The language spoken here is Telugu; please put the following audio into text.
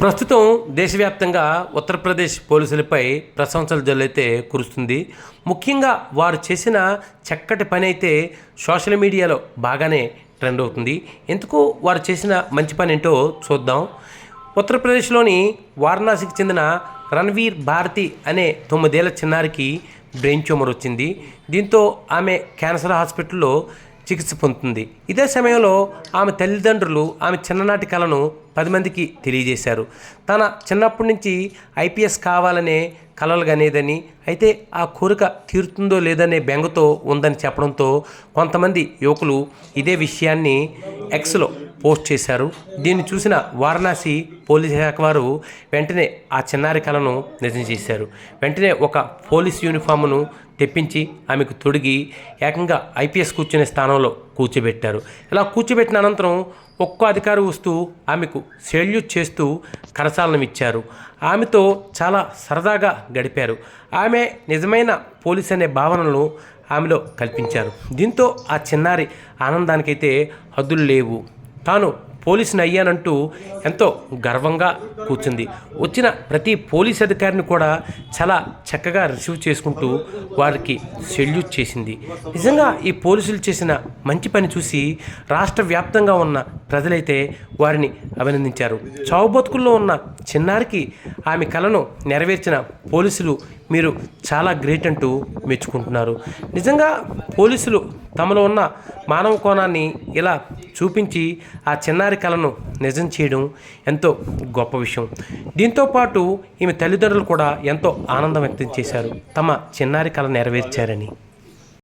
ప్రస్తుతం దేశవ్యాప్తంగా ఉత్తరప్రదేశ్ పోలీసులపై ప్రశంసల జల్లైతే కురుస్తుంది. ముఖ్యంగా వారు చేసిన చక్కటి పని అయితే సోషల్ మీడియాలో బాగానే ట్రెండ్ అవుతుంది. ఎందుకు వారు చేసిన మంచి పని ఏంటో చూద్దాం. ఉత్తరప్రదేశ్లోని వారణాసికి చెందిన రణవీర్ భారతి అనే తొమ్మిదేళ్ళ చిన్నారికి బ్రెయిన్ ట్యూమర్ వచ్చింది. దీంతో ఆమె క్యాన్సర్ హాస్పిటల్లో చికిత్స పొందుతుంది. ఇదే సమయంలో ఆమె తల్లిదండ్రులు ఆమె చిన్ననాటి కలను పది మందికి తెలియజేశారు. తన చిన్నప్పటి నుంచి ఐపీఎస్ కావాలనే కలలు కనేదని అయితే ఆ కోరిక తీరుతుందో లేదనే బెంగతో ఉందని చెప్పడంతో కొంతమంది యువకులు ఇదే విషయాన్ని ఎక్స్లో పోస్ట్ చేశారు. దీన్ని చూసిన వారణాసి పోలీస్ శాఖ వారు వెంటనే ఆ చిన్నారి కళను నిజం చేశారు. వెంటనే ఒక పోలీస్ యూనిఫామ్ను తెప్పించి ఆమెకు తొడిగి ఏకంగా ఐపీఎస్ కూర్చునే స్థానంలో కూర్చోబెట్టారు. ఇలా కూర్చోబెట్టిన అనంతరం ఒక్కో అధికారి వస్తూ ఆమెకు సెల్యూట్ చేస్తూ కరచాలనం ఇచ్చారు. ఆమెతో చాలా సరదాగా గడిపారు. ఆమె నిజమైన పోలీస్ అనే భావనను ఆమెలో కల్పించారు. దీంతో ఆ చిన్నారి ఆనందానికైతే హద్దులు లేవు. తాను పోలీసుని అయ్యానంటూ ఎంతో గర్వంగా కూర్చుంది. వచ్చిన ప్రతి పోలీస్ అధికారిని కూడా చాలా చక్కగా రిసీవ్ చేసుకుంటూ వారికి సెల్యూట్ చేసింది. నిజంగా ఈ పోలీసులు చేసిన మంచి పని చూసి రాష్ట్ర వ్యాప్తంగా ఉన్న ప్రజలైతే వారిని అభినందించారు. చావు బతుకుల్లో ఉన్న చిన్నారికి ఆమె కలను నెరవేర్చిన పోలీసులు మీరు చాలా గ్రేట్ అంటూ మెచ్చుకుంటున్నారు. నిజంగా పోలీసులు తమలో ఉన్న మానవ కోణాన్ని ఇలా చూపించి ఆ చిన్నారి కళను నిజం చేయడం ఎంతో గొప్ప విషయం. దీంతో పాటు ఈమె తల్లిదండ్రులు కూడా ఎంతో ఆనందం వ్యక్తం చేశారు. తమ చిన్నారి కళ నెరవేర్చారని.